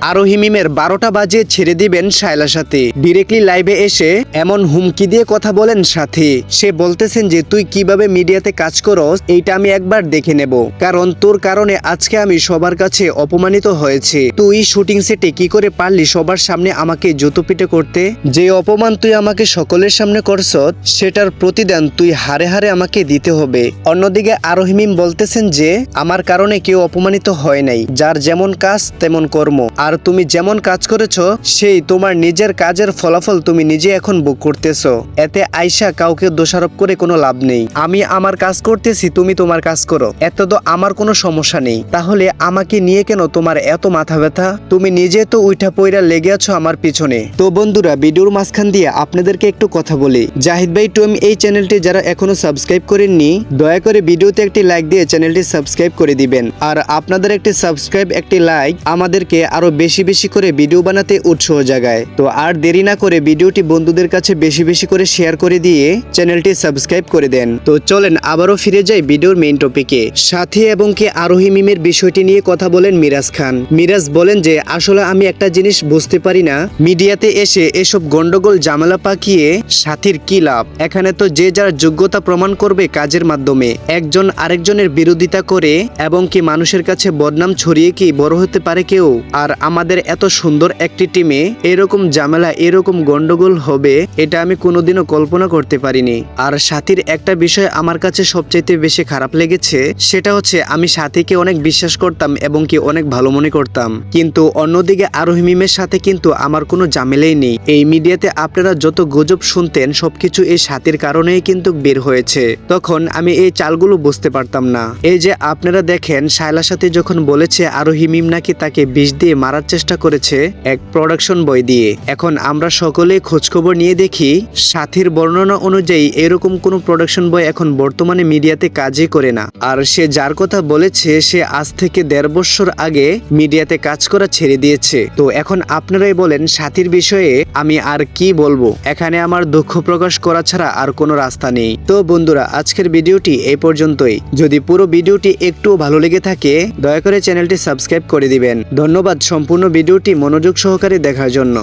আরোহী মিমের বারোটা বাজে ছেড়ে দিবেন শায়লার সাথে। ডিরেক্টলি লাইভে এসে এমন হুমকি দিয়ে কথা বলেন সাথে। সে বলতেছেন যে, তুই কীভাবে মিডিয়াতে কাজ করস, এইটা আমি একবার দেখে নেব। কারণ তোর কারণে আজকে আমি সবার কাছে অপমানিত হয়েছে। তুই শুটিং সেটে কি করে পারলি সবার সামনে আমাকে জুতো পিটে করতে? যে অপমান তুই আমাকে সকলের সামনে করছ, সেটার প্রতিদান তুই হারে হারে আমাকে দিতে হবে। অন্যদিকে আরোহিমিম বলতেছেন যে, আমার কারণে কেউ অপমানিত হয় নাই। যার যেমন কাজ, তেমন কর্ম। আর তুমি যেমন কাজ করেছ, সেই তোমার নিজের কাজের ফলাফল তুমি নিজে এখন বুক করতেছো। এতে আয়সা কাউকে দোষারোপ করে কোনো লাভ নেই। আমি আমার কাজ করতেছি, তুমি তোমার কাজ করো। এত তো আমার কোনো সমস্যা নেই। তাহলে আমাকে নিয়ে কেন তোমার এত মাথা ব্যথা? তুমি নিজে তো উইঠা পইরা লেগে আছো আমার পিছনে। তো বন্ধুরা, ভিডিওর মাঝখান দিয়ে আপনাদেরকে একটু কথা বলি। জাহিদ ভাই টুম এই চ্যানেলটি যারা এখনও সাবস্ক্রাইব করেননি, দয়া করে ভিডিওতে একটি লাইক দিয়ে চ্যানেলটি সাবস্ক্রাইব করে দিবেন। আর আপনাদের একটি সাবস্ক্রাইব, একটি লাইক আমাদেরকে আরও বেশি বেশি করে ভিডিও বানাতে উৎসাহ জাগায়। তো আর দেরি না করে ভিডিওটি বন্ধুদের কাছে বেশি বেশি করে শেয়ার করে দিয়ে চ্যানেলটি সাবস্ক্রাইব করে দেন। তো চলেন আবারও ফিরে যাই ভিডিওর মেইন টপিকে সাথী এবং কে আরোহী মিমের বিষয়টি নিয়ে কথা বলেন মিরাজ খান। মিরাজ বলেন যে, আসলে আমি একটা জিনিস বুঝতে পারি না। মিডিয়াতে এসে এসব গন্ডগোল জামেলা পাকিয়ে সাথীর কি লাভ? এখানে তো যে যার যোগ্যতা প্রমাণ করবে কাজের মাধ্যমে। একজন আরেকজনের বিরোধিতা করে এবং কি মানুষের কাছে বদনাম ছড়িয়ে কি বড় হতে পারে কেউ? আর আমাদের এত সুন্দর একটি টিমে এরকম ঝামেলা, এরকম গন্ডগোল হবে, এটা আমি কোনোদিনও কল্পনা করতে পারিনি। আর সাথীর একটা বিষয় আমার কাছে সবচাইতে বেশি খারাপ লেগেছে, সেটা হচ্ছে আমি সাথীকে অনেক বিশ্বাস করতাম এবং কি অনেক ভালো মনে করতাম। কিন্তু অন্যদিকে আরোহী মিমের সাথে কিন্তু আমার কোনো ঝামেলাই নেই। এই মিডিয়াতে আপনারা যত গুজব শুনতেন, সবকিছু এই সাথীর কারণেই কিন্তু বের হয়েছে। তখন আমি এই চালগুলো বুঝতে পারতাম না। এই যে আপনারা দেখেন, শায়লার সাথে যখন বলেছে আরোহী মিম নাকি তাকে বিষ দিয়ে মারার চেষ্টা করেছে এক প্রোডাকশন বই দিয়ে। এখন আমরা সকলে খোঁজখবর নিয়ে দেখি সাথীর বর্ণনা অনুযায়ী এরকম কোনো প্রোডাকশন বই এখন বর্তমানে মিডিয়াতে কাজই করে না। আর সে যার কথা বলেছে, সে আজ থেকে দেড় বছর আগে মিডিয়াতে কাজ করা ছেড়ে দিয়েছে। তো এখন আপনারাই বলেন সাথীর বিষয়ে আমি আর কি বলব। এখানে আমার দুঃখ প্রকাশ করা ছাড়া আর কোনো রাস্তা নেই। তো বন্ধুরা, আজকের ভিডিওটি এই পর্যন্তই। যদি পুরো ভিডিওটি একটু ভালো লেগে থাকে, দয়া করে চ্যানেলটি সাবস্ক্রাইব করে দিবেন। ধন্যবাদ সম্পূর্ণ ভিডিওটি মনোযোগ সহকারে দেখার জন্য।